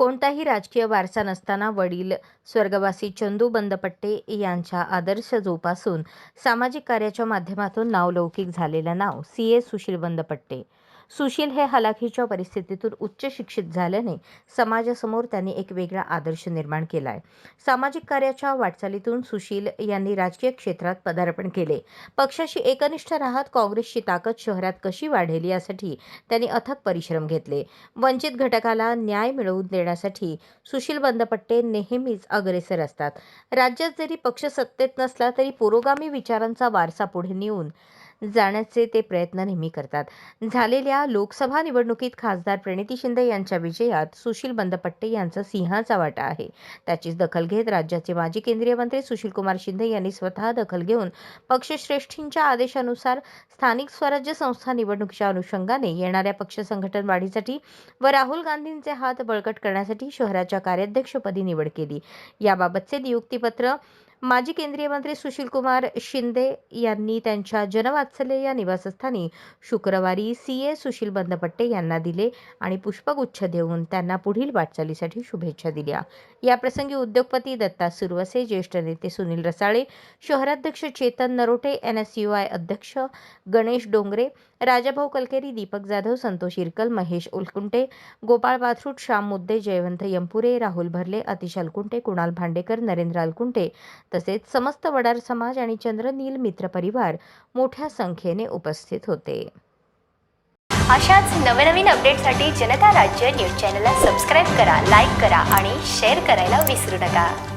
कोणताही राजकीय वारसा नसताना वडील स्वर्गवासी चंदू बंदपट्टे यांच्या आदर्श जोपासून सामाजिक कार्याच्या माध्यमातून नावलौकिक झालेलं नाव सी ए सुशील बंदपट्टे. सुशील हे हलाखीच्या परिस्थितीतून उच्च शिक्षित झाल्याने समाजासमोर त्यांनी एक वेगळा आदर्श निर्माण केला आहे सामाजिक कार्याच्या वाटचालीतून सुशील यांनी राजकीय क्षेत्रात पदार्पण केले. पक्षाशी एकनिष्ठ राहत काँग्रेसची ताकद शहरात कशी वाढेल यासाठी त्यांनी अथक परिश्रम घेतले. वंचित घटकाला न्याय मिळवून देण्यासाठी सुशील बंदपट्टे नेहमीच अग्रेसर असतात. राज्यात जरी पक्ष सत्तेत नसला तरी पुरोगामी विचारांचा वारसा पुढे नेऊन जाण्याचे ते प्रयत्न नेहमी करतात. झालेल्या लोकसभा निवडणुकीत खासदार प्रणिती शिंदे यांच्या विजयात सुशील बंदपट्टे यांचा सिंहाचा वाटा आहे. त्याचीच दखल घेत राज्याचे माजी केंद्रीय मंत्री सुशीलकुमार शिंदे यांनी स्वतः दखल घेऊन पक्षश्रेष्ठींच्या आदेशानुसार स्थानिक स्वराज्य संस्था निवडणुकीच्या अनुषंगाने येणाऱ्या पक्ष संघटन वाढीसाठी व राहुल गांधींचे हात बळकट करण्यासाठी शहराच्या कार्याध्यक्षपदी निवड केली. याबाबतचे नियुक्तीपत्र माजी केंद्रीय मंत्री सुशीलकुमार शिंदे यांनी त्यांच्या जनवात्सल्य या निवासस्थानी शुक्रवारी सी ए सुशील बंदपट्टे यांना दिले आणि पुष्पगुच्छ देऊन त्यांना पुढील वाटचालीसाठी शुभेच्छा दिल्या. याप्रसंगी उद्योगपती दत्ता सुरवसे ज्येष्ठ नेते सुनील रसाळे शहराध्यक्ष Chetan Narote N S U I अध्यक्ष गणेश डोंगरे राजाभाऊ कलकेरी दीपक जाधव संतोष इरकल महेश उलकुंटे गोपाळ बाथरूट श्याम मुद्दे जयवंत यंपुरे राहुल भरले अतिश अलकुंटे कुणाल भांडेकर नरेंद्र अलकुंटे तसेच समस्त वडार समाज आणि चंद्रनील मित्र परिवार मोठ्या संख्येने उपस्थित होते. अशाच नवनवीन अपडेटसाठी जनता राज्य न्यूज चॅनलला सबस्क्राईब करा लाईक करा आणि शेअर करायला विसरू नका.